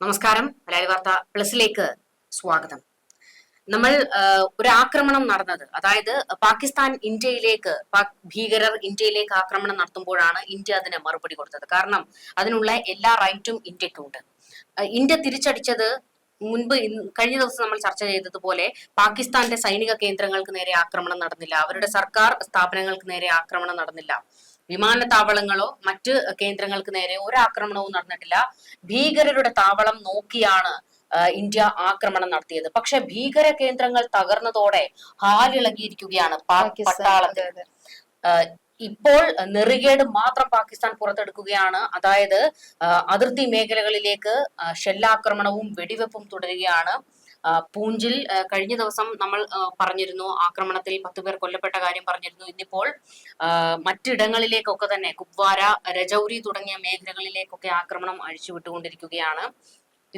നമസ്കാരം. മലയാളി വാർത്ത പ്ലസിലേക്ക് സ്വാഗതം. നമ്മൾ ഒരു ആക്രമണം നടന്നത് അതായത് പാകിസ്ഥാൻ ഇന്ത്യയിലേക്ക് ഭീകരർ ഇന്ത്യയിലേക്ക് ആക്രമണം നടത്തുമ്പോഴാണ് ഇന്ത്യ അതിന് മറുപടി കൊടുത്തത്. കാരണം അതിനുള്ള എല്ലാ റൈറ്റും ഇന്ത്യക്കുണ്ട്. ഇന്ത്യ തിരിച്ചടിച്ചത് മുൻപ് കഴിഞ്ഞ ദിവസം നമ്മൾ ചർച്ച ചെയ്തതുപോലെ പാകിസ്ഥാന്റെ സൈനിക കേന്ദ്രങ്ങൾക്ക് നേരെ ആക്രമണം നടന്നില്ല. അവരുടെ സർക്കാർ സ്ഥാപനങ്ങൾക്ക് നേരെ ആക്രമണം നടന്നില്ല. വിമാനത്താവളങ്ങളോ മറ്റ് കേന്ദ്രങ്ങൾക്ക് നേരെ ഒരു ആക്രമണവും നടന്നിട്ടില്ല. ഭീകരരുടെ താവളം നോക്കിയാണ് ഇന്ത്യ ആക്രമണം നടത്തിയത്. പക്ഷെ ഭീകര കേന്ദ്രങ്ങൾ തകർന്നതോടെ ഹാലിളകിയിരിക്കുകയാണ് പട്ടാളത്തിൽ. ഇപ്പോൾ നെറികേട് മാത്രം പാകിസ്ഥാൻ പുറത്തെടുക്കുകയാണ്. അതായത് അതിർത്തി മേഖലകളിലേക്ക് ഷെല്ലാക്രമണവും വെടിവെപ്പും തുടരുകയാണ്. പൂഞ്ചിൽ കഴിഞ്ഞ ദിവസം നമ്മൾ പറഞ്ഞിരുന്നു ആക്രമണത്തിൽ പത്ത് പേർ കൊല്ലപ്പെട്ട കാര്യം പറഞ്ഞിരുന്നു. ഇന്നിപ്പോൾ മറ്റിടങ്ങളിലേക്കൊക്കെ തന്നെ കുപ്വാര രജൌരി തുടങ്ങിയ മേഖലകളിലേക്കൊക്കെ ആക്രമണം അഴിച്ചുവിട്ടുകൊണ്ടിരിക്കുകയാണ്.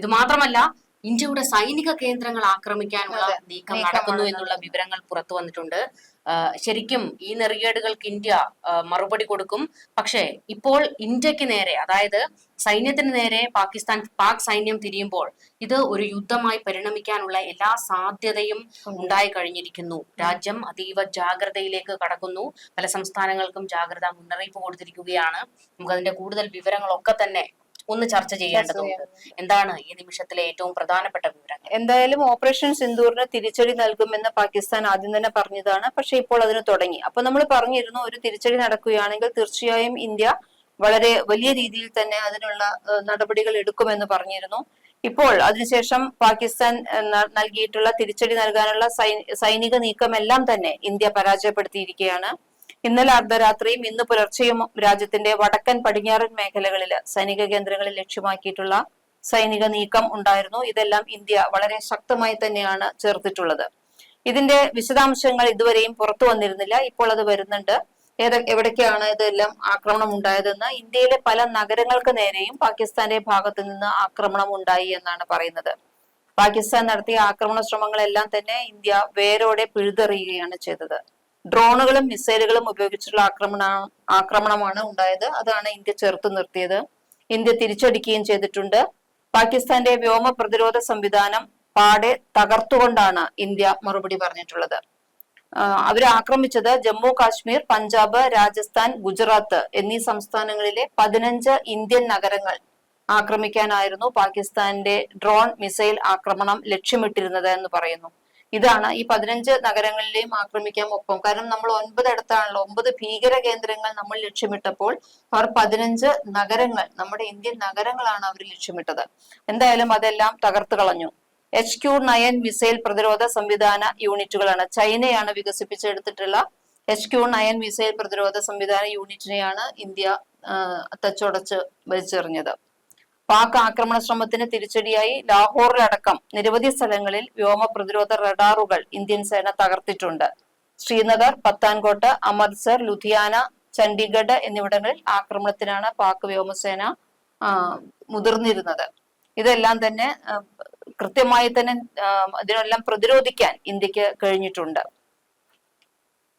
ഇത് മാത്രമല്ല ഇന്ത്യയുടെ സൈനിക കേന്ദ്രങ്ങൾ ആക്രമിക്കാനുള്ള നീക്കം നടക്കുന്നു എന്നുള്ള വിവരങ്ങൾ പുറത്തു വന്നിട്ടുണ്ട്. ശരിക്കും ഈ നെറികേടുകൾക്ക് ഇന്ത്യ മറുപടി കൊടുക്കും. പക്ഷേ ഇപ്പോൾ ഇന്ത്യയ്ക്ക് നേരെ അതായത് സൈന്യത്തിന് നേരെ പാകിസ്ഥാൻ പാക് സൈന്യം തിരിയുമ്പോൾ ഇത് ഒരു യുദ്ധമായി പരിണമിക്കാനുള്ള എല്ലാ സാധ്യതയും ഉണ്ടായി കഴിഞ്ഞിരിക്കുന്നു. രാജ്യം അതീവ ജാഗ്രതയിലേക്ക് കടക്കുന്നു. പല സംസ്ഥാനങ്ങൾക്കും ജാഗ്രത മുന്നറിയിപ്പ് കൊടുത്തിരിക്കുകയാണ്. നമുക്ക് അതിന്റെ കൂടുതൽ വിവരങ്ങളൊക്കെ തന്നെ ഒന്ന് ചർച്ച ചെയ്യേണ്ടതുണ്ട്. എന്താണ് ഈ നിമിഷത്തിലെ ഏറ്റവും പ്രധാനപ്പെട്ട വിവരങ്ങൾ? എന്തായാലും ഓപ്പറേഷൻ സിന്ദൂറിന് തിരിച്ചടി നൽകുമെന്ന് പാകിസ്ഥാൻ ആദ്യം തന്നെ പറഞ്ഞതാണ്. പക്ഷെ ഇപ്പോൾ അതിന് തുടങ്ങി. അപ്പൊ നമ്മൾ പറഞ്ഞിരുന്നു ഒരു തിരിച്ചടി നടക്കുകയാണെങ്കിൽ തീർച്ചയായും ഇന്ത്യ വളരെ വലിയ രീതിയിൽ തന്നെ അതിനുള്ള നടപടികൾ എടുക്കുമെന്ന് പറഞ്ഞിരുന്നു. ഇപ്പോൾ അതിനുശേഷം പാകിസ്ഥാൻ നൽകിയിട്ടുള്ള തിരിച്ചടി നൽകാനുള്ള സൈനിക നീക്കമെല്ലാം തന്നെ ഇന്ത്യ പരാജയപ്പെടുത്തിയിരിക്കുകയാണ്. ഇന്നലെ അർദ്ധരാത്രിയും ഇന്ന് പുലർച്ചെയും രാജ്യത്തിന്റെ വടക്കൻ പടിഞ്ഞാറൻ മേഖലകളിൽ സൈനിക കേന്ദ്രങ്ങളിൽ ലക്ഷ്യമാക്കിയിട്ടുള്ള സൈനിക നീക്കം ഉണ്ടായിരുന്നു. ഇതെല്ലാം ഇന്ത്യ വളരെ ശക്തമായി തന്നെയാണ് ചേർത്തിട്ടുള്ളത്. ഇതിന്റെ വിശദാംശങ്ങൾ ഇതുവരെയും പുറത്തു വന്നിരുന്നില്ല. ഇപ്പോൾ അത് വരുന്നുണ്ട്. ഏത എവിടേക്കാണ് ഇതെല്ലാം ആക്രമണം ഉണ്ടായതെന്ന്. ഇന്ത്യയിലെ പല നഗരങ്ങൾക്ക് നേരെയും പാകിസ്ഥാന്റെ ഭാഗത്തു നിന്ന് ആക്രമണം ഉണ്ടായി എന്നാണ് പറയുന്നത്. പാകിസ്ഥാൻ നടത്തിയ ആക്രമണ ശ്രമങ്ങളെല്ലാം തന്നെ ഇന്ത്യ വേരോടെ പിഴുതെറിയുകയാണ് ചെയ്തത്. ഡ്രോണുകളും മിസൈലുകളും ഉപയോഗിച്ചുള്ള ആക്രമണ ആക്രമണമാണ് ഉണ്ടായത്. അതാണ് ഇന്ത്യ ചെറുത്തു നിർത്തിയത്. ഇന്ത്യ തിരിച്ചടിക്കുകയും ചെയ്തിട്ടുണ്ട്. പാകിസ്ഥാന്റെ വ്യോമ പ്രതിരോധ സംവിധാനം പാടെ തകർത്തുകൊണ്ടാണ് ഇന്ത്യ മറുപടി പറഞ്ഞിട്ടുള്ളത്. അവർ ആക്രമിച്ചത് ജമ്മു കാശ്മീർ പഞ്ചാബ് രാജസ്ഥാൻ ഗുജറാത്ത് എന്നീ സംസ്ഥാനങ്ങളിലെ പതിനഞ്ച് ഇന്ത്യൻ നഗരങ്ങൾ ആക്രമിക്കാനായിരുന്നു പാകിസ്ഥാന്റെ ഡ്രോൺ മിസൈൽ ആക്രമണം ലക്ഷ്യമിട്ടിരുന്നത് എന്ന് പറയുന്നു. ഇതാണ് ഈ പതിനഞ്ച് നഗരങ്ങളിലെയും ആക്രമിക്കാൻ ഒപ്പം. കാരണം നമ്മൾ ഒൻപതിടത്താണല്ലോ ഒമ്പത് ഭീകര കേന്ദ്രങ്ങൾ നമ്മൾ ലക്ഷ്യമിട്ടപ്പോൾ അവർ പതിനഞ്ച് നഗരങ്ങൾ നമ്മുടെ ഇന്ത്യൻ നഗരങ്ങളാണ് അവർ ലക്ഷ്യമിട്ടത്. എന്തായാലും അതെല്ലാം തകർത്തു കളഞ്ഞു. എച്ച് ക്യു നയൻ മിസൈൽ പ്രതിരോധ സംവിധാന യൂണിറ്റുകളാണ്. ചൈനയാണ് വികസിപ്പിച്ചെടുത്തിട്ടുള്ള എച്ച് ക്യു നയൻ മിസൈൽ പ്രതിരോധ സംവിധാന യൂണിറ്റിനെയാണ് ഇന്ത്യ തച്ചുടച്ച് വലിച്ചെറിഞ്ഞത്. പാക് ആക്രമണ ശ്രമത്തിന് തിരിച്ചടിയായി ലാഹോറിലടക്കം നിരവധി സ്ഥലങ്ങളിൽ വ്യോമ പ്രതിരോധ റഡാറുകൾ ഇന്ത്യൻ സേന തകർത്തിട്ടുണ്ട്. ശ്രീനഗർ പത്താൻകോട്ട് അമൃത്സർ ലുധിയാന ചണ്ഡീഗഡ് എന്നിവിടങ്ങളിൽ ആക്രമണത്തിനാണ് പാക് വ്യോമസേന മുതിർന്നിരുന്നത്. ഇതെല്ലാം തന്നെ കൃത്യമായി തന്നെ ഇതിനെല്ലാം പ്രതിരോധിക്കാൻ ഇന്ത്യയ്ക്ക് കഴിഞ്ഞിട്ടുണ്ട്.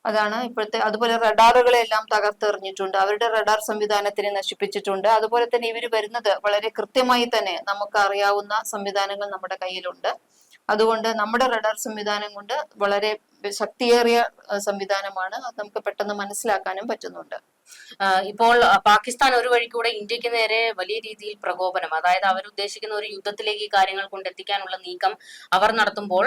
അതാണ് ഇപ്പോഴത്തെ അതുപോലെ റഡാറുകളെ എല്ലാം തകർത്തെറിഞ്ഞിട്ടുണ്ട്. അവരുടെ റഡാർ സംവിധാനത്തിനെ നശിപ്പിച്ചിട്ടുണ്ട്. അതുപോലെ തന്നെ ഇവർ വരുന്നത് വളരെ കൃത്യമായി തന്നെ നമുക്ക് അറിയാവുന്ന സംവിധാനങ്ങൾ നമ്മുടെ കയ്യിലുണ്ട്. അതുകൊണ്ട് നമ്മുടെ റഡാർ സംവിധാനം കൊണ്ട് വളരെ ശക്തിയേറിയ സംവിധാനമാണ്. അത് നമുക്ക് പെട്ടെന്ന് മനസ്സിലാക്കാനും പറ്റുന്നുണ്ട്. ഇപ്പോൾ പാകിസ്ഥാൻ ഒരു വഴി കൂടെ ഇന്ത്യയ്ക്ക് നേരെ വലിയ രീതിയിൽ പ്രകോപനം അതായത് അവരുദ്ദേശിക്കുന്ന ഒരു യുദ്ധത്തിലേക്ക് ഈ കാര്യങ്ങൾ കൊണ്ടെത്തിക്കാനുള്ള നീക്കം അവർ നടത്തുമ്പോൾ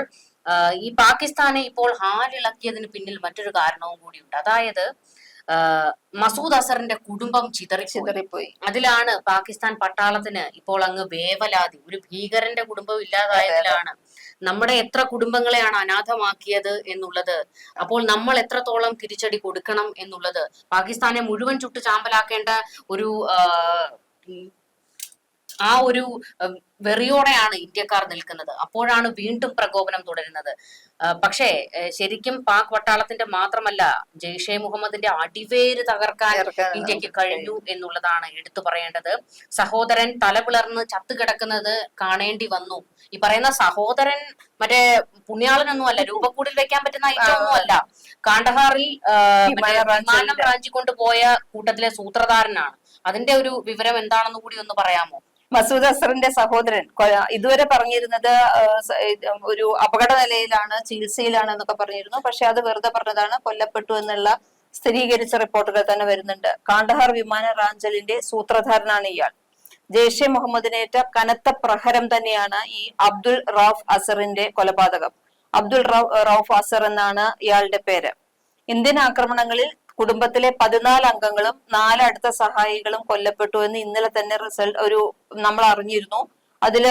ഈ പാകിസ്ഥാനെ ഇപ്പോൾ ഹാലിളക്കിയതിന് പിന്നിൽ മറ്റൊരു കാരണവും കൂടിയുണ്ട്. അതായത് മസൂദ് അസറിന്റെ കുടുംബം ചിതറി ചിതറിപ്പോയി. അതിലാണ് പാകിസ്ഥാൻ പട്ടാളത്തിന് ഇപ്പോൾ അങ്ങ് വേവലാതി. ഒരു ഭീകരന്റെ കുടുംബം ഇല്ലാതായതിലാണ് നമ്മുടെ എത്ര കുടുംബങ്ങളെയാണ് അനാഥമാക്കിയത് എന്നുള്ളത്. അപ്പോൾ നമ്മൾ എത്രത്തോളം തിരിച്ചടി കൊടുക്കണം എന്നുള്ളത് പാകിസ്ഥാനെ മുഴുവൻ ചുട്ടു ചാമ്പലാക്കേണ്ട ഒരു ആ, ഒരു വെറിയോടെയാണ് ഇന്ത്യക്കാർ നിൽക്കുന്നത്. അപ്പോഴാണ് വീണ്ടും പ്രകോപനം തുടരുന്നത്. പക്ഷേ ശരിക്കും പാക് വട്ടാളത്തിന്റെ മാത്രമല്ല ജെയ്ഷെ മുഹമ്മദിന്റെ അടിവേര് തകർക്കാൻ ഇന്ത്യയ്ക്ക് കഴിഞ്ഞു എന്നുള്ളതാണ് എടുത്തു പറയേണ്ടത്. സഹോദരൻ തലപിളർന്ന് ചത്തുകിടക്കുന്നത് കാണേണ്ടി വന്നു. ഈ പറയുന്ന സഹോദരൻ മറ്റേ പുണ്യാളനൊന്നും അല്ല രൂപക്കൂടിൽ വെക്കാൻ പറ്റുന്ന ഐറ്റമൊന്നും അല്ല കാണ്ഡഹാറിൽ റാഞ്ചി വിമാനം റാഞ്ചിക്കൊണ്ട് പോയ കൂട്ടത്തിലെ സൂത്രധാരനാണ്. അതിന്റെ ഒരു വിവരം എന്താണെന്ന് കൂടി ഒന്ന് പറയാമോ? മസൂദ് അസറിന്റെ സഹോദരൻ. ഇതുവരെ പറഞ്ഞിരുന്നത് ഒരു അപകട നിലയിലാണ് ചികിത്സയിലാണ് എന്നൊക്കെ പറഞ്ഞിരുന്നു. പക്ഷെ അത് വെറുതെ പറഞ്ഞതാണ് കൊല്ലപ്പെട്ടു എന്നുള്ള സ്ഥിരീകരിച്ച റിപ്പോർട്ടുകൾ തന്നെ വരുന്നുണ്ട്. കാണ്ഡഹാർ വിമാന റാഞ്ചലിന്റെ സൂത്രധാരനാണ് ഇയാൾ. ജെയ്ഷെ മുഹമ്മദിനേറ്റ കനത്ത പ്രഹരം തന്നെയാണ് ഈ അബ്ദുൾ റൌഫ് അസറിന്റെ കൊലപാതകം. അബ്ദുൾ റൌഫ് അസർ എന്നാണ് ഇയാളുടെ പേര്. ഇന്ത്യൻ ആക്രമണങ്ങളിൽ കുടുംബത്തിലെ പതിനാല് അംഗങ്ങളും നാല് അടുത്ത സഹായികളും കൊല്ലപ്പെട്ടു എന്ന് ഇന്നലെ തന്നെ റിസൾട്ട് ഒരു നമ്മൾ അറിഞ്ഞിരുന്നു. അതിൽ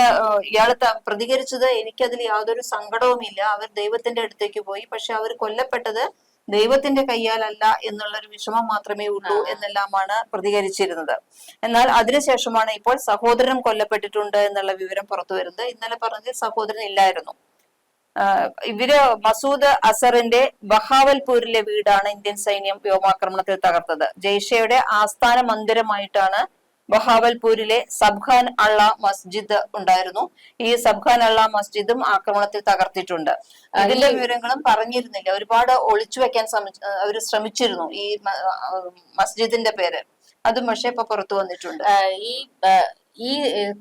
ഇയാൾ പ്രതികരിച്ചത് എനിക്കതിൽ യാതൊരു സങ്കടവുമില്ല അവർ ദൈവത്തിന്റെ അടുത്തേക്ക് പോയി. പക്ഷെ അവർ കൊല്ലപ്പെട്ടത് ദൈവത്തിന്റെ കയ്യാലല്ല എന്നുള്ളൊരു വിഷമം മാത്രമേ ഉള്ളൂ എന്നെല്ലാമാണ് പ്രതികരിച്ചിരുന്നത്. എന്നാൽ അതിനുശേഷമാണ് ഇപ്പോൾ സഹോദരൻ കൊല്ലപ്പെട്ടിട്ടുണ്ട് എന്നുള്ള വിവരം പുറത്തു വരുന്നത്. ഇന്നലെ പറഞ്ഞത് സഹോദരൻ ഇല്ലായിരുന്നു. ഇവർ മസൂദ് അസറിന്റെ ബഹാവൽപൂരിലെ വീടാണ് ഇന്ത്യൻ സൈന്യം വ്യോമാക്രമണത്തിൽ തകർത്തത്. ജയ്ഷയുടെ ആസ്ഥാന മന്ദിരമായിട്ടാണ് ബഹാവൽപൂരിലെ സബ്ഖാൻ അള്ള മസ്ജിദ് ഉണ്ടായിരുന്നു. ഈ സബ്ഖാൻ അള്ള മസ്ജിദും ആക്രമണത്തിൽ തകർത്തിട്ടുണ്ട്. അതിന്റെ വിവരങ്ങളും പറഞ്ഞിരുന്നില്ല. ഒരുപാട് ഒളിച്ചു വെക്കാൻ അവർ ശ്രമിച്ചിരുന്നു ഈ മസ്ജിദിന്റെ പേര്. അതും പക്ഷെ ഇപ്പൊ പുറത്തു വന്നിട്ടുണ്ട്. ഈ ഈ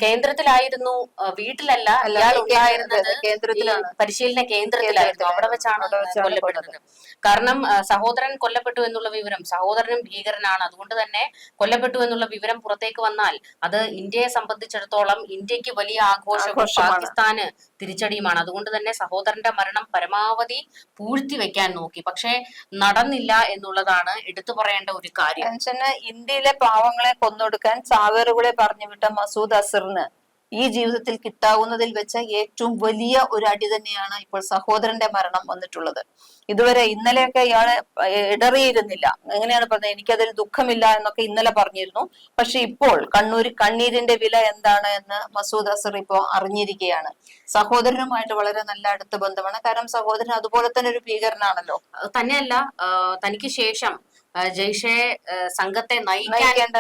കേന്ദ്രത്തിലായിരുന്നു വീട്ടിലല്ല അയാൾ ഉണ്ടായിരുന്നത് കേന്ദ്രത്തിലാണ്. പരിശീലന കേന്ദ്രത്തിലായിരുന്നു അവിടെ വെച്ചാണ് കൊല്ലപ്പെട്ടത് കൊല്ലപ്പെടുന്നത് കാരണം സഹോദരൻ കൊല്ലപ്പെട്ടു എന്നുള്ള വിവരം സഹോദരനും ഭീകരനാണ് അതുകൊണ്ട് തന്നെ കൊല്ലപ്പെട്ടു എന്നുള്ള വിവരം പുറത്തേക്ക് വന്നാൽ അത് ഇന്ത്യയെ സംബന്ധിച്ചിടത്തോളം ഇന്ത്യയ്ക്ക് വലിയ ആഘോഷം. പാകിസ്ഥാന് തിരിച്ചടിയുമാണ്. അതുകൊണ്ട് തന്നെ സഹോദരന്റെ മരണം പരമാവധി പൂഴ്ത്തി വെക്കാൻ നോക്കി. പക്ഷേ നടന്നില്ല എന്നുള്ളതാണ് എടുത്തു പറയേണ്ട ഒരു കാര്യം. ഇന്ത്യയിലെ പാവങ്ങളെ കൊന്നൊടുക്കാൻ ചാവേറുകളെ പറഞ്ഞു വിട്ട മസൂദ് അസറിന് ഈ ജീവിതത്തിൽ കിട്ടാവുന്നതിൽ വെച്ച ഏറ്റവും വലിയ ഒരു അടി തന്നെയാണ് ഇപ്പോൾ സഹോദരന്റെ മരണം വന്നിട്ടുള്ളത്. ഇതുവരെ ഇന്നലെയൊക്കെ ഇയാളെ ഇടറിയിരുന്നില്ല. എങ്ങനെയാണ് പറഞ്ഞത്? എനിക്കതിൽ ദുഃഖമില്ല എന്നൊക്കെ ഇന്നലെ പറഞ്ഞിരുന്നു. പക്ഷെ ഇപ്പോൾ കണ്ണൂർ കണ്ണീരിന്റെ വില എന്താണ് എന്ന് മസൂദ് അസർ ഇപ്പോ അറിഞ്ഞിരിക്കുകയാണ്. സഹോദരനുമായിട്ട് വളരെ നല്ല അടുത്ത ബന്ധമാണ്. കാരണം സഹോദരൻ അതുപോലെ തന്നെ ഒരു ഭീകരനാണല്ലോ. തന്നെയല്ല തനിക്ക് ശേഷം ജയ്ഷെ സംഘത്തെ നയിക്കാൻ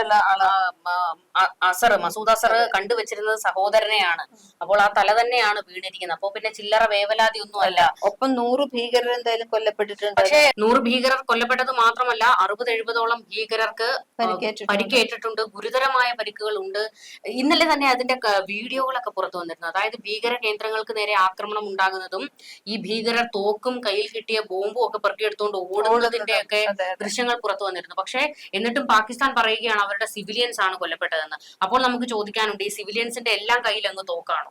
അസർ മസൂദ് അസർ കണ്ടുവച്ചിരുന്നത് സഹോദരനെയാണ്. അപ്പോൾ ആ തല തന്നെയാണ് വീണിരിക്കുന്നത്. അപ്പോ പിന്നെ ചില്ലറ വേവലാതി ഒന്നും അല്ല ഒപ്പം നൂറ് ഭീകരർ എന്തായാലും കൊല്ലപ്പെട്ടിട്ടുണ്ട്. പക്ഷേ നൂറ് ഭീകരർ കൊല്ലപ്പെട്ടത് മാത്രമല്ല അറുപത് എഴുപതോളം ഭീകരർക്ക് പരിക്കേറ്റിട്ടുണ്ട്. ഗുരുതരമായ പരിക്കുകൾ ഉണ്ട്. ഇന്നലെ തന്നെ അതിന്റെ വീഡിയോകളൊക്കെ പുറത്തു വന്നിരുന്നു. അതായത് ഭീകര കേന്ദ്രങ്ങൾക്ക് നേരെ ആക്രമണം ഉണ്ടാകുന്നതും ഈ ഭീകരർ തോക്കും കയ്യിൽ കിട്ടിയ ബോംബും ഒക്കെ പെറുക്കിയെടുത്തുകൊണ്ട് ഓടുന്നതിന്റെ ഒക്കെ. ദൃശ്യങ്ങൾ പുറത്തു വന്നിരുന്നു. പക്ഷേ എന്നിട്ടും പാകിസ്ഥാൻ പറയുകയാണ് അവരുടെ സിവിലിയൻസ് ആണ് കൊല്ലപ്പെട്ടതെന്ന്. അപ്പോൾ നമുക്ക് ചോദിക്കാനുണ്ട് ഈ സിവിലിയൻസിന്റെ എല്ലാം കയ്യിൽ അങ്ങ് തോക്കാണോ?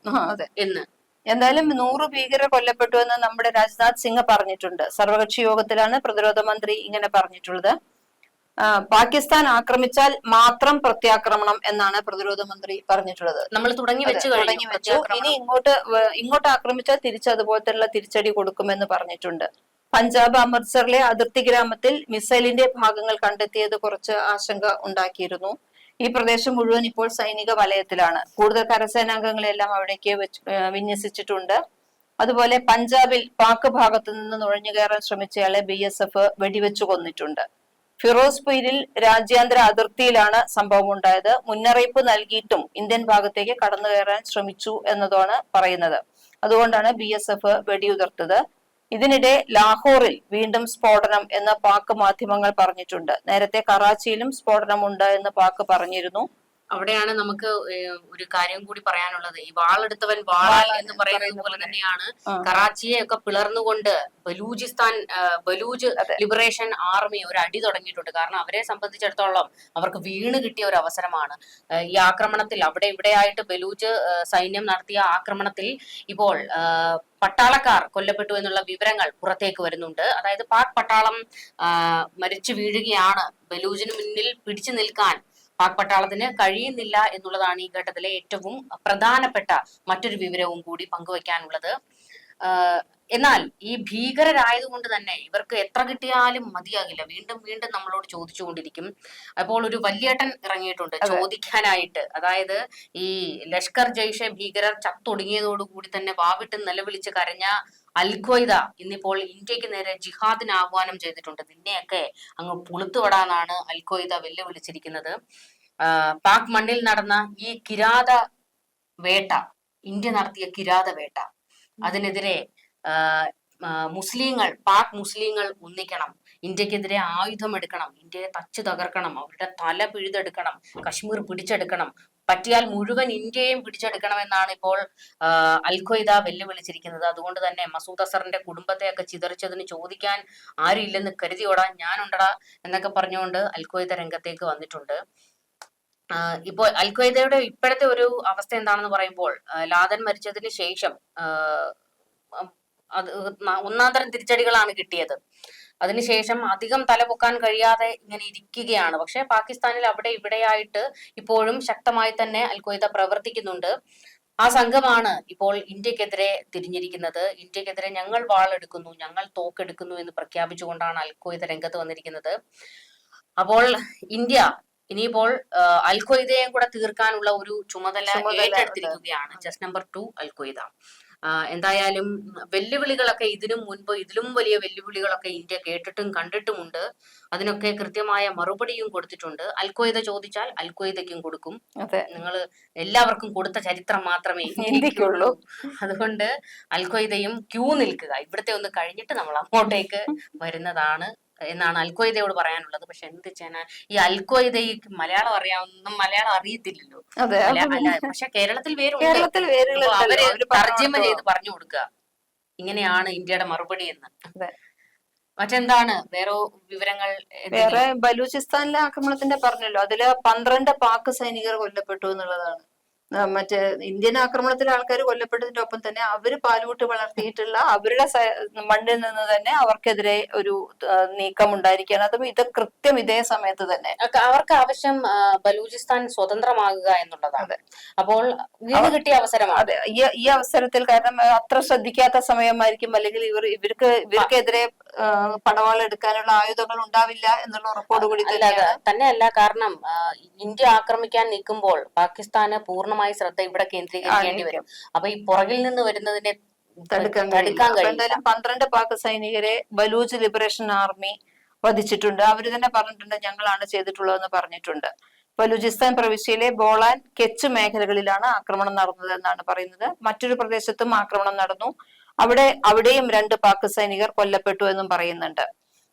എന്ന്. എന്തായാലും നൂറ് ഭീകരർ കൊല്ലപ്പെട്ടു എന്ന് നമ്മുടെ രാജ്നാഥ് സിംഗ് പറഞ്ഞിട്ടുണ്ട്. സർവകക്ഷി യോഗത്തിലാണ് പ്രതിരോധ മന്ത്രി ഇങ്ങനെ പറഞ്ഞിട്ടുള്ളത്. പാകിസ്ഥാൻ ആക്രമിച്ചാൽ മാത്രം പ്രത്യാക്രമണം എന്നാണ് പ്രതിരോധ മന്ത്രി പറഞ്ഞിട്ടുള്ളത്. നമ്മൾ തുടങ്ങി വെച്ച് തുടങ്ങി വെച്ചു. ഇനി ഇങ്ങോട്ട് ഇങ്ങോട്ട് ആക്രമിച്ചാൽ തിരിച്ച് അതുപോലത്തെ തിരിച്ചടി കൊടുക്കുമെന്ന് പറഞ്ഞിട്ടുണ്ട്. പഞ്ചാബ് അമൃത്സറിലെ അതിർത്തി ഗ്രാമത്തിൽ മിസൈലിന്റെ ഭാഗങ്ങൾ കണ്ടെത്തിയത് കുറച്ച് ആശങ്ക ഉണ്ടാക്കിയിരുന്നു. ഈ പ്രദേശം മുഴുവൻ ഇപ്പോൾ സൈനിക വലയത്തിലാണ്. കൂടുതൽ കരസേനാംഗങ്ങളെല്ലാം അവിടേക്ക് വിന്യസിച്ചിട്ടുണ്ട്. അതുപോലെ പഞ്ചാബിൽ പാക് ഭാഗത്തു നിന്ന് നുഴഞ്ഞു കയറാൻ ശ്രമിച്ചയാളെ ബി എസ് എഫ് വെടിവെച്ചു കൊന്നിട്ടുണ്ട്. ഫിറോസ്പൂരിൽ രാജ്യാന്തര അതിർത്തിയിലാണ് സംഭവം ഉണ്ടായത്. മുന്നറിയിപ്പ് നൽകിയിട്ടും ഇന്ത്യൻ ഭാഗത്തേക്ക് കടന്നു കയറാൻ ശ്രമിച്ചു എന്നതാണ് പറയുന്നത്. അതുകൊണ്ടാണ് ബി എസ് എഫ് വെടിയുതിർത്തത്. ഇതിനിടെ ലാഹോറിൽ വീണ്ടും സ്ഫോടനം എന്ന് പാക് മാധ്യമങ്ങൾ പറഞ്ഞിട്ടുണ്ട്. നേരത്തെ കറാച്ചിയിലും സ്ഫോടനമുണ്ട് എന്ന് പാക് പറഞ്ഞിരുന്നു. അവിടെയാണ് നമുക്ക് ഒരു കാര്യം കൂടി പറയാനുള്ളത്. ഈ വാളെടുത്തവൻ വാളാൽ എന്ന് പറയുന്നത് പോലെ തന്നെയാണ്. കറാച്ചിയെ ഒക്കെ പിളർന്നുകൊണ്ട് ബലൂചിസ്ഥാൻ ബലൂജ് ലിബറേഷൻ ആർമി ഒരു അടി തുടങ്ങിയിട്ടുണ്ട്. കാരണം അവരെ സംബന്ധിച്ചിടത്തോളം അവർക്ക് വീണ് കിട്ടിയ ഒരു അവസരമാണ്. ഈ ആക്രമണത്തിൽ അവിടെ ഇവിടെയായിട്ട് ബലൂജ് സൈന്യം നടത്തിയ ആക്രമണത്തിൽ ഇപ്പോൾ പട്ടാളക്കാർ കൊല്ലപ്പെട്ടു എന്നുള്ള വിവരങ്ങൾ പുറത്തേക്ക് വരുന്നുണ്ട്. അതായത് പാക് പട്ടാളം മരിച്ചു വീഴുകയാണ്. ബലൂജിന് മുന്നിൽ പിടിച്ചു നിൽക്കാൻ പാക് പട്ടാളത്തിന് കഴിയുന്നില്ല എന്നുള്ളതാണ് ഈ ഘട്ടത്തിലെ ഏറ്റവും പ്രധാനപ്പെട്ട മറ്റൊരു വിവരവും കൂടി പങ്കുവയ്ക്കാനുള്ളത്. എന്നാൽ ഈ ഭീകരരായതുകൊണ്ട് തന്നെ ഇവർക്ക് എത്ര കിട്ടിയാലും മതിയാകില്ല. വീണ്ടും വീണ്ടും നമ്മളോട് ചോദിച്ചുകൊണ്ടിരിക്കും. അപ്പോൾ ഒരു വല്യേട്ടൻ ഇറങ്ങിയിട്ടുണ്ട്. ചോദിക്കാനായിട്ട്. അതായത് ഈ ലഷ്കർ ജയ്ഷെ ഭീകരർ ചത്തൊടുങ്ങിയതോടുകൂടി തന്നെ വാവിട്ട് നിലവിളിച്ച് കരഞ്ഞ അൽഖ്വയ്ദ ഇന്നിപ്പോൾ ഇന്ത്യയ്ക്ക് നേരെ ജിഹാദിന് ആഹ്വാനം ചെയ്തിട്ടുണ്ട്. നിന്നെയൊക്കെ അങ്ങ് പുളുത്തുവിടാനാണ് അൽഖ്വയ്ദ വെല്ലുവിളിച്ചിരിക്കുന്നത്. പാക് മണ്ണിൽ നടന്ന ഈ കിരാത വേട്ട ഇന്ത്യ നടത്തിയ കിരാത വേട്ട അതിനെതിരെ മുസ്ലിങ്ങൾ പാക് മുസ്ലിങ്ങൾ ഒന്നിക്കണം ഇന്ത്യക്കെതിരെ ആയുധം എടുക്കണം ഇന്ത്യയെ തച്ചു തകർക്കണം അവരുടെ തല പിഴുതെടുക്കണം കശ്മീർ പിടിച്ചെടുക്കണം പറ്റിയാൽ മുഴുവൻ ഇന്ത്യയും പിടിച്ചെടുക്കണമെന്നാണ് ഇപ്പോൾ അൽഖയ്ദ വെല്ലുവിളിച്ചിരിക്കുന്നത്. അതുകൊണ്ട് തന്നെ മസൂദ് അസറിന്റെ കുടുംബത്തെയൊക്കെ ചിതറിച്ചതിന് ചോദിക്കാൻ ആരും ഇല്ലെന്ന് കരുതിയോടാ ഞാനുണ്ടടാ എന്നൊക്കെ പറഞ്ഞുകൊണ്ട് അൽഖയ്ദ രംഗത്തേക്ക് വന്നിട്ടുണ്ട്. ഇപ്പോൾ അൽഖയ്ദയുടെ ഇപ്പോഴത്തെ ഒരു അവസ്ഥ എന്താണെന്ന് പറയുമ്പോൾ ലാദൻ മരിച്ചതിന് ശേഷം അത് ന- ഒന്നാം തരം തിരിച്ചടികളാണ് കിട്ടിയത്. അതിനുശേഷം അധികം തലപൊക്കാൻ കഴിയാതെ ഇങ്ങനെ ഇരിക്കുകയാണ്. പക്ഷേ പാകിസ്ഥാനിൽ അവിടെ ഇവിടെയായിട്ട് ഇപ്പോഴും ശക്തമായി തന്നെ അൽ ഖ്വയ്ദ പ്രവർത്തിക്കുന്നുണ്ട്. ആ സംഘമാണ് ഇപ്പോൾ ഇന്ത്യക്കെതിരെ തിരിഞ്ഞിരിക്കുന്നത്. ഇന്ത്യക്കെതിരെ ഞങ്ങൾ വാളെടുക്കുന്നു ഞങ്ങൾ തോക്കെടുക്കുന്നു എന്ന് പ്രഖ്യാപിച്ചുകൊണ്ടാണ് അൽ ഖ്വയ്ദ രംഗത്ത് വന്നിരിക്കുന്നത്. അപ്പോൾ ഇന്ത്യ ഇനിയിപ്പോൾ അൽ ഖ്വയ്ദയെയും കൂടെ തീർക്കാനുള്ള ഒരു ചുമതല ഏറ്റെടുത്തിരിക്കുകയാണ്. Just number two al Qaeda എന്തായാലും വെല്ലുവിളികളൊക്കെ ഇതിനും മുൻപ് ഇതിലും വലിയ വെല്ലുവിളികളൊക്കെ ഇന്ത്യ കേട്ടിട്ടും കണ്ടിട്ടുമുണ്ട്. അതിനൊക്കെ കൃത്യമായ മറുപടിയും കൊടുത്തിട്ടുണ്ട്. അൽ ചോദിച്ചാൽ അൽക്വയ്ദയ്ക്കും കൊടുക്കും. നിങ്ങൾ എല്ലാവർക്കും കൊടുത്ത ചരിത്രം മാത്രമേ ഇന്ത്യക്കുള്ളൂ. അതുകൊണ്ട് അൽ ഖ്വയ്ദയും ക്യൂ നിൽക്കുക. ഇവിടുത്തെ ഒന്ന് കഴിഞ്ഞിട്ട് നമ്മൾ അങ്ങോട്ടേക്ക് വരുന്നതാണ്. എന്നാണ് അൽ പറയാനുള്ളത്. പക്ഷെ എന്ത് ചെയ്യാനാ? ഈ അൽ ഖ്വയ്ദയ്ക്ക് മലയാളം അറിയാവുന്ന മലയാളം അറിയത്തില്ലല്ലോ. പക്ഷെ കേരളത്തിൽ കേരളത്തിൽ അവർ തർജമ ചെയ്ത് പറഞ്ഞു കൊടുക്കുക. ഇങ്ങനെയാണ് ഇന്ത്യയുടെ മറുപടി എന്ന്. മറ്റെന്താണ്? വേറെ വിവരങ്ങൾ? വേറെ ബലൂചിസ്ഥാനിലെ ആക്രമണത്തിന്റെ പറഞ്ഞല്ലോ. അതിൽ പന്ത്രണ്ട് പാക് സൈനികർ കൊല്ലപ്പെട്ടു എന്നുള്ളതാണ്. മറ്റേ ഇന്ത്യൻ ആക്രമണത്തിൽ ആൾക്കാർ കൊല്ലപ്പെട്ടതിന്റെ ഒപ്പം തന്നെ അവർ പാലുകൂട്ട് വളർത്തിയിട്ടുള്ള അവരുടെ മണ്ണിൽ നിന്ന് തന്നെ അവർക്കെതിരെ ഒരു നീക്കം ഉണ്ടായിരിക്കുകയാണ് അതും ഇത് കൃത്യം ഇതേ സമയത്ത് തന്നെ. അവർക്ക് ആവശ്യം ബലൂചിസ്ഥാൻ സ്വതന്ത്രമാകുക എന്നുള്ളതാണ്. അപ്പോൾ കിട്ടിയ അവസരമാണ്. അതെ ഈ അവസരത്തിൽ കാരണം അത്ര ശ്രദ്ധിക്കാത്ത സമയമായിരിക്കും. അല്ലെങ്കിൽ ഇവർ ഇവർക്ക് ഇവർക്കെതിരെ ആ, പടവാളെടുക്കാനുള്ള ആയുധങ്ങൾ ഉണ്ടാവില്ല എന്നുള്ള ഉറപ്പോടുകൂടി അല്ല തന്നെയാണ്. തന്നെയല്ല കാരണം ഇന്ത്യ ആക്രമിക്കാൻ നിൽക്കുമ്പോൾ പാകിസ്ഥാന് പൂർണമായി ശ്രദ്ധ ഇവിടെ കേന്ദ്രീകരിക്കേണ്ടി വരും. അപ്പൊ ഈ പുറകിൽ നിന്ന് വരുന്നതിനെ തടുക്കാൻ എന്തായാലും പന്ത്രണ്ട് പാക് സൈനികരെ ബലൂച്ച് ലിബറേഷൻ ആർമി വധിച്ചിട്ടുണ്ട്. അവർ തന്നെ പറഞ്ഞിട്ടുണ്ട് ഞങ്ങളാണ് ചെയ്തിട്ടുള്ളതെന്ന് പറഞ്ഞിട്ടുണ്ട്. ബലൂചിസ്ഥാൻ പ്രവിശ്യയിലെ ബോളാൻ കെച്ച് മേഖലകളിലാണ് ആക്രമണം നടന്നത് എന്നാണ് പറയുന്നത്. മറ്റൊരു പ്രദേശത്തും ആക്രമണം നടന്നു. അവിടെ അവിടെയും രണ്ട് പാക് സൈനികർ കൊല്ലപ്പെട്ടു എന്നും പറയുന്നുണ്ട്.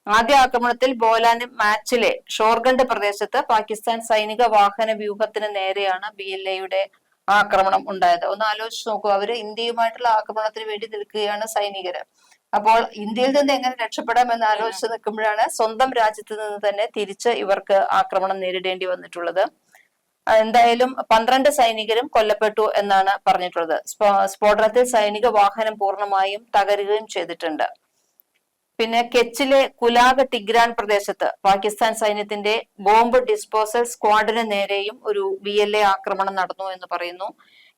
ആദ്യ ആക്രമണത്തിൽ ബോലാന് മാച്ചിലെ ഷോർഗണ്ട് പ്രദേശത്ത് പാകിസ്ഥാൻ സൈനിക വാഹന വ്യൂഹത്തിന് നേരെയാണ് ബി എൽ എയുടെ ആക്രമണം ഉണ്ടായത്. ഒന്ന് ആലോചിച്ച് നോക്കൂ അവർ ഇന്ത്യയുമായിട്ടുള്ള ആക്രമണത്തിന് വേണ്ടി നിൽക്കുകയാണ് സൈനികര്. അപ്പോൾ ഇന്ത്യയിൽ നിന്ന് എങ്ങനെ രക്ഷപ്പെടാം എന്ന് ആലോചിച്ച് നിൽക്കുമ്പോഴാണ് സ്വന്തം രാജ്യത്ത് നിന്ന് തന്നെ തിരിച്ച് ഇവർക്ക് ആക്രമണം നേരിടേണ്ടി വന്നിട്ടുള്ളത്. എന്തായാലും പന്ത്രണ്ട് സൈനികരും കൊല്ലപ്പെട്ടു എന്നാണ് പറഞ്ഞിട്ടുള്ളത്. സ്ഫോ- സ്ഫോടനത്തിൽ സൈനിക വാഹനം പൂർണമായും തകരുകയും ചെയ്തിട്ടുണ്ട്. പിന്നെ കെച്ചിലെ കുലാഗ് ടിഗ്രാൻ പ്രദേശത്ത് പാകിസ്ഥാൻ സൈന്യത്തിന്റെ ബോംബ് ഡിസ്പോസൽ സ്ക്വാഡിന് നേരെയും ഒരു ബി എൽ എ ആക്രമണം നടന്നു എന്ന് പറയുന്നു.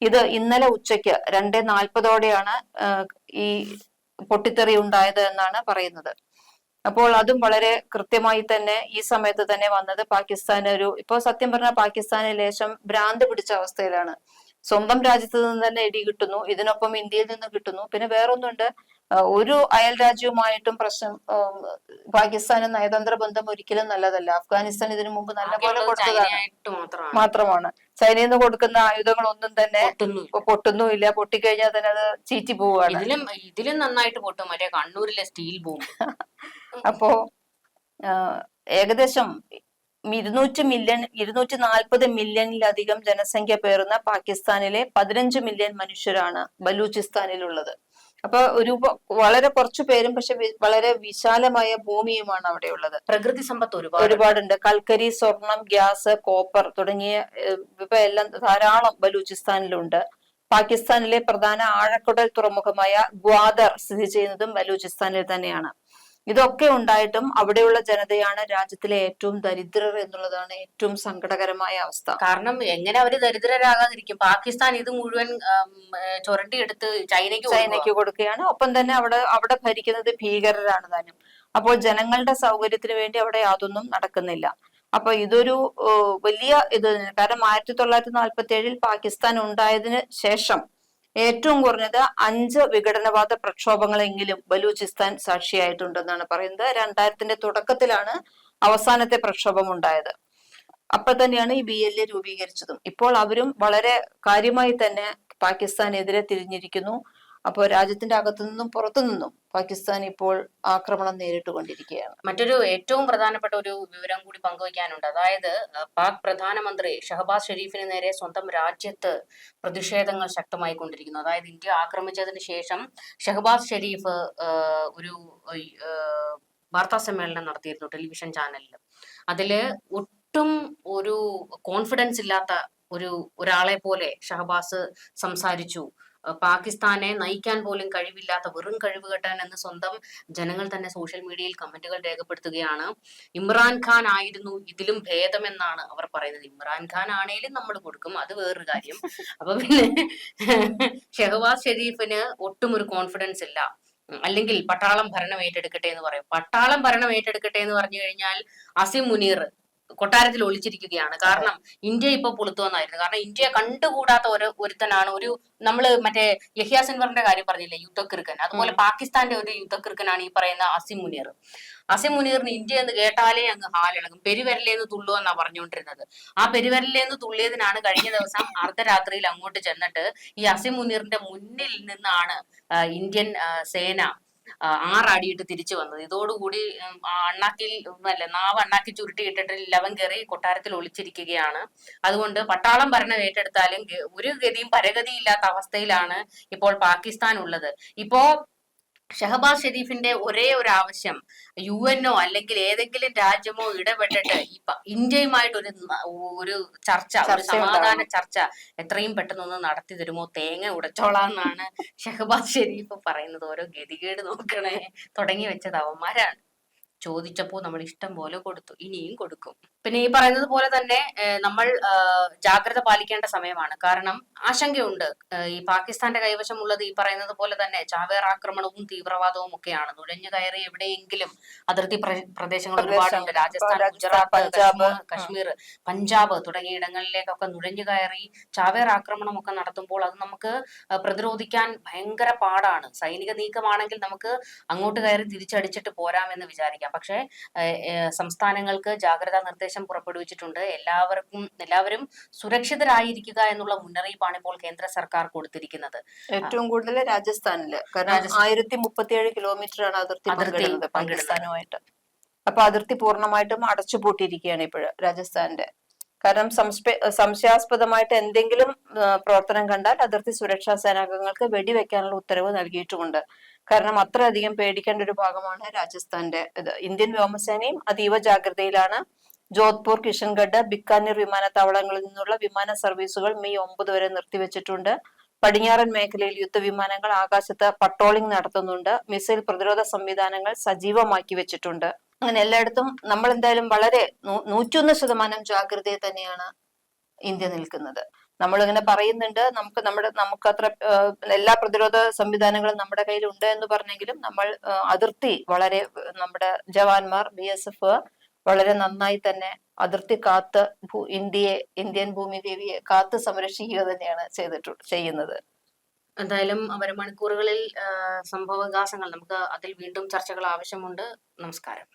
ഇത് ഇന്നലെ ഉച്ചയ്ക്ക് രണ്ടേ നാൽപ്പതോടെയാണ് ഈ പൊട്ടിത്തെറി ഉണ്ടായത് എന്നാണ് പറയുന്നത്. അപ്പോൾ അതും വളരെ കൃത്യമായി തന്നെ ഈ സമയത്ത് തന്നെ വന്നത് പാകിസ്ഥാൻ ഒരു ഇപ്പൊ സത്യം പറഞ്ഞാൽ പാകിസ്ഥാന് ലേശം ഭ്രാന്ത് പിടിച്ച അവസ്ഥയിലാണ്. സ്വന്തം രാജ്യത്ത് നിന്ന് തന്നെ ഇടി കിട്ടുന്നു ഇതിനൊപ്പം ഇന്ത്യയിൽ നിന്ന് കിട്ടുന്നു. പിന്നെ വേറൊന്നുണ്ട് ഒരു അയൽ രാജ്യവുമായിട്ടും പ്രശ്നം പാകിസ്ഥാന് നയതന്ത്ര ബന്ധം ഒരിക്കലും നല്ലതല്ല. അഫ്ഗാനിസ്ഥാൻ ഇതിനു മുമ്പ് നല്ലപോലെ കൊടുത്തതാണ്. മാത്രമാണ്. ചൈനയിൽ നിന്ന് കൊടുക്കുന്ന ആയുധങ്ങൾ ഒന്നും തന്നെ പൊട്ടുന്നുമില്ല. പൊട്ടിക്കഴിഞ്ഞാൽ തന്നെ അത് ചീറ്റി പോവുകയാണ് ഇതിലും ഇതിലും നന്നായിട്ട് പൊട്ടും. മറ്റേ കണ്ണൂരിലെ സ്റ്റീൽ ബോംബ് അപ്പോ ഏകദേശം ഇരുന്നൂറ്റി മില്യൺ ഇരുന്നൂറ്റി നാൽപ്പത് മില്യണിലധികം ജനസംഖ്യ പേറുന്ന പാകിസ്ഥാനിലെ പതിനഞ്ച് മില്യൺ മനുഷ്യരാണ് ബലൂചിസ്ഥാനിലുള്ളത്. അപ്പൊ ഒരു വളരെ കുറച്ചു പേരും പക്ഷെ വളരെ വിശാലമായ ഭൂമിയുമാണ് അവിടെ ഉള്ളത് പ്രകൃതി സമ്പത്ത് ഒരുപാട്. ഒരുപാടുണ്ട്. കൽക്കരി സ്വർണം ഗ്യാസ് കോപ്പർ തുടങ്ങിയ ഇപ്പൊ എല്ലാം ധാരാളം ബലൂചിസ്ഥാനിലുണ്ട്. പാകിസ്ഥാനിലെ പ്രധാന ആഴക്കുടൽ തുറമുഖമായ ഗ്വാദർ സ്ഥിതി ചെയ്യുന്നതും ബലൂചിസ്ഥാനിൽ തന്നെയാണ്. ഇതൊക്കെ ഉണ്ടായിട്ടും അവിടെയുള്ള ജനതയാണ് രാജ്യത്തിലെ ഏറ്റവും ദരിദ്രർ എന്നുള്ളതാണ് ഏറ്റവും സങ്കടകരമായ അവസ്ഥ. കാരണം എങ്ങനെ അവർ ദരിദ്രരാകാതിരിക്കും? പാകിസ്ഥാൻ ഇത് മുഴുവൻ ചുരണ്ടിയെടുത്ത് ചൈനയ്ക്ക് ചൈനയ്ക്ക് കൊടുക്കുകയാണ്. ഒപ്പം തന്നെ അവിടെ അവിടെ ഭരിക്കുന്നത് ഭീകരരാണ് താനും. അപ്പോൾ ജനങ്ങളുടെ സൗകര്യത്തിന് വേണ്ടി അവിടെ യാതൊന്നും നടക്കുന്നില്ല. അപ്പൊ ഇതൊരു വലിയ ഇത് കാരണം ആയിരത്തി തൊള്ളായിരത്തി നാൽപ്പത്തി ഏഴിൽ പാകിസ്ഥാൻ ഉണ്ടായതിന് ശേഷം ഏറ്റവും കുറഞ്ഞത് അഞ്ച് വിഘടനവാദ പ്രക്ഷോഭങ്ങളെങ്കിലും ബലൂചിസ്ഥാൻ സാക്ഷിയായിട്ടുണ്ടെന്നാണ് പറയുന്നത്. രണ്ടായിരത്തിന്റെ തുടക്കത്തിലാണ് അവസാനത്തെ പ്രക്ഷോഭം ഉണ്ടായത് അപ്പൊ തന്നെയാണ് ഈ ബി എൽ എ രൂപീകരിച്ചതും. ഇപ്പോൾ അവരും വളരെ കാര്യമായി തന്നെ പാകിസ്ഥാനെതിരെ തിരിഞ്ഞിരിക്കുന്നു. അപ്പോൾ രാജ്യത്തിന്റെ അകത്തു നിന്നും പുറത്തു നിന്നും പാകിസ്ഥാൻ ഇപ്പോൾ ആക്രമണം നേരിട്ട് കൊണ്ടിരിക്കുകയാണ്. മറ്റൊരു ഏറ്റവും പ്രധാനപ്പെട്ട ഒരു വിവരം കൂടി പങ്കുവയ്ക്കാനുണ്ട്. അതായത് പാക് പ്രധാനമന്ത്രി ഷഹബാസ് ഷെരീഫിന് നേരെ സ്വന്തം രാജ്യത്ത് പ്രതിഷേധങ്ങൾ ശക്തമായി കൊണ്ടിരിക്കുന്നു. അതായത് ഇന്ത്യ ആക്രമിച്ചതിന് ശേഷം ഷഹബാസ് ഷെരീഫ് ഒരു വാർത്താ സമ്മേളനം നടത്തിയിരുന്നു ടെലിവിഷൻ ചാനലിൽ അതിൽ ഒട്ടും ഒരു കോൺഫിഡൻസ് ഇല്ലാത്ത ഒരു ഒരാളെ പോലെ ഷഹബാസ് സംസാരിച്ചു. പാകിസ്ഥാനെ നയിക്കാൻ പോലും കഴിവില്ലാത്ത വെറും കഴിവ് കെട്ടാൻ എന്ന് സ്വന്തം ജനങ്ങൾ തന്നെ സോഷ്യൽ മീഡിയയിൽ കമന്റുകൾ രേഖപ്പെടുത്തുകയാണ്. ഇമ്രാൻഖാൻ ആയിരുന്നു ഇതിലും ഭേദമെന്നാണ് അവർ പറയുന്നത്. ഇമ്രാൻഖാൻ ആണേലും നമ്മൾ കൊടുക്കും അത് വേറൊരു കാര്യം. അപ്പൊ പിന്നെ ഷെഹബാസ് ഷെരീഫിന് ഒട്ടും ഒരു കോൺഫിഡൻസ് ഇല്ല. അല്ലെങ്കിൽ പട്ടാളം ഭരണം ഏറ്റെടുക്കട്ടെ എന്ന് പറയും. പട്ടാളം ഭരണം ഏറ്റെടുക്കട്ടെ എന്ന് പറഞ്ഞു കഴിഞ്ഞാൽ അസിം മുനീർ കൊട്ടാരത്തിൽ ഒളിച്ചിരിക്കുകയാണ്. കാരണം ഇന്ത്യ ഇപ്പൊ പൊളുത്തുവന്നായിരുന്നു. കാരണം ഇന്ത്യ കണ്ടുകൂടാത്ത ഒരു ഒരുത്തനാണ്. ഒരു നമ്മൾ മറ്റേ യഹിയ സിൻവറിന്റെ കാര്യം പറഞ്ഞില്ലേ യുദ്ധക്കിറുക്കൻ അതുപോലെ പാകിസ്ഥാന്റെ ഒരു യുദ്ധക്കിറുക്കനാണ് ഈ പറയുന്ന അസിം മുനീർ. അസിം മുനീറിന് ഇന്ത്യ എന്ന് കേട്ടാലേ അങ്ങ് ഹാലിളകും. പെരുവരലേന്ന് തുള്ളു എന്നാ പറഞ്ഞുകൊണ്ടിരുന്നത്. ആ പെരുവരലേന്ന് തുള്ളിയതിനാണ് കഴിഞ്ഞ ദിവസം അർദ്ധരാത്രിയിൽ അങ്ങോട്ട് ചെന്നിട്ട് ഈ അസിം മുനീറിന്റെ മുന്നിൽ നിന്നാണ് ഇന്ത്യൻ സേന ആറടിയിട്ട് തിരിച്ചു വന്നത്. ഇതോടുകൂടി അണ്ണാക്കിൽ അല്ല നാവ് അണ്ണാക്കി ചുരുട്ടിയിട്ടിട്ട് ലവൻ കയറി കൊട്ടാരത്തിൽ ഒളിച്ചിരിക്കുകയാണ്. അതുകൊണ്ട് പട്ടാളം ഭരണം ഏറ്റെടുത്താലും ഒരു ഗതിയും പരഗതിയില്ലാത്ത അവസ്ഥയിലാണ് ഇപ്പോൾ പാകിസ്ഥാൻ ഉള്ളത്. ഇപ്പോ ഷഹബാസ് ഷെരീഫിന്റെ ഒരേ ഒരു ആവശ്യം യു എന്നോ അല്ലെങ്കിൽ ഏതെങ്കിലും രാജ്യമോ ഇടപെട്ടിട്ട് ഇന്ത്യയുമായിട്ട് ഒരു ഒരു ചർച്ച ഒരു സമാധാന ചർച്ച എത്രയും പെട്ടെന്ന് ഒന്ന് നടത്തി തരുമോ? തേങ്ങ ഉടച്ചോളാന്നാണ് ഷഹബാസ് ഷെരീഫ് പറയുന്നത്. ഓരോ ഗതികേട് നോക്കണേ. തുടങ്ങി വെച്ചത് അവന്മാരാണ്. ചോദിച്ചപ്പോ നമ്മൾ ഇഷ്ടം പോലെ കൊടുത്തു. ഇനിയും കൊടുക്കും. പിന്നെ ഈ പറയുന്നത് പോലെ തന്നെ നമ്മൾ ജാഗ്രത പാലിക്കേണ്ട സമയമാണ്. കാരണം ആശങ്കയുണ്ട്. ഈ പാകിസ്ഥാന്റെ കൈവശമുള്ളത് ഈ പറയുന്നത് പോലെ തന്നെ ചാവേർ ആക്രമണവും തീവ്രവാദവും ഒക്കെയാണ്. നുഴഞ്ഞു കയറി എവിടെയെങ്കിലും അതിർത്തി പ്ര- പ്രദേശങ്ങൾ ഒരുപാടുണ്ട്. രാജസ്ഥാൻ ഗുജറാത്ത് പഞ്ചാബ്, കശ്മീർ- പഞ്ചാബ് തുടങ്ങിയ ഇടങ്ങളിലേക്കൊക്കെ നുഴഞ്ഞു കയറി ചാവേർ ആക്രമണം ഒക്കെ നടത്തുമ്പോൾ അത് നമുക്ക് പ്രതിരോധിക്കാൻ ഭയങ്കര പാടാണ്. സൈനിക നീക്കമാണെങ്കിൽ നമുക്ക് അങ്ങോട്ട് കയറി തിരിച്ചടിച്ചിട്ട് പോരാമെന്ന് വിചാരിക്കാം. പക്ഷേ സംസ്ഥാനങ്ങൾക്ക് ജാഗ്രതാ നിർദ്ദേശം പുറപ്പെടുവിച്ചിട്ടുണ്ട്. എല്ലാവർക്കും എല്ലാവരും സുരക്ഷിതരായിരിക്കുക എന്നുള്ള മുന്നറിയിപ്പാണ് ഇപ്പോൾ കേന്ദ്ര സർക്കാർ കൊടുത്തിരിക്കുന്നത്. ഏറ്റവും കൂടുതൽ രാജസ്ഥാനിൽ. കാരണം. ആയിരത്തി മുപ്പത്തിയേഴ് കിലോമീറ്റർ ആണ് അതിർത്തി പങ്കിടുന്നത്. പാകിസ്ഥാനുമായിട്ട്. അപ്പൊ അതിർത്തി പൂർണമായിട്ടും അടച്ചുപൂട്ടിയിരിക്കുകയാണ് ഇപ്പോഴ് രാജസ്ഥാന്റെ. കാരണം സംശയാസ്പദമായിട്ട് എന്തെങ്കിലും പ്രവർത്തനം കണ്ടാൽ അതിർത്തി സുരക്ഷാ സേനാംഗങ്ങൾക്ക് വെടിവെക്കാനുള്ള ഉത്തരവ് നൽകിയിട്ടുമുണ്ട്. കാരണം അത്രയധികം പേടിക്കേണ്ട ഒരു ഭാഗമാണ് രാജസ്ഥാന്റെ ഇത്. ഇന്ത്യൻ വ്യോമസേനയും അതീവ ജാഗ്രതയിലാണ് ജോധ്പൂർ കിഷൻഗഡ് ബിക്കാനീർ വിമാനത്താവളങ്ങളിൽ നിന്നുള്ള വിമാന സർവീസുകൾ മെയ് ഒമ്പത് വരെ നിർത്തിവെച്ചിട്ടുണ്ട്. പടിഞ്ഞാറൻ മേഖലയിൽ യുദ്ധവിമാനങ്ങൾ ആകാശത്ത് പട്രോളിംഗ് നടത്തുന്നുണ്ട്. മിസൈൽ പ്രതിരോധ സംവിധാനങ്ങൾ സജീവമാക്കി വെച്ചിട്ടുണ്ട്. അങ്ങനെ എല്ലായിടത്തും നമ്മൾ എന്തായാലും വളരെ നൂറ്റൊന്ന് ശതമാനം ജാഗ്രതയെ തന്നെയാണ് ഇന്ത്യ നിൽക്കുന്നത്. നമ്മൾ ഇങ്ങനെ പറയുന്നുണ്ട് നമുക്ക് നമ്മുടെ നമുക്ക് അത്ര എല്ലാ പ്രതിരോധ സംവിധാനങ്ങളും നമ്മുടെ കയ്യിൽ ഉണ്ട് എന്ന് പറഞ്ഞെങ്കിലും നമ്മൾ അതിർത്തി വളരെ നമ്മുടെ ജവാന്മാർ ബി എസ് എഫ് വളരെ നന്നായി തന്നെ അതിർത്തി കാത്ത് ഇന്ത്യയെ ഇന്ത്യൻ ഭൂമി ദേവിയെ കാത്ത് സംരക്ഷിക്കുക തന്നെയാണ് ചെയ്തിട്ടു ചെയ്യുന്നത്. എന്തായാലും വരും മണിക്കൂറുകളിൽ സംഭവ വികാസങ്ങൾ നമുക്ക് അതിൽ വീണ്ടും ചർച്ചകൾ ആവശ്യമുണ്ട്. നമസ്കാരം.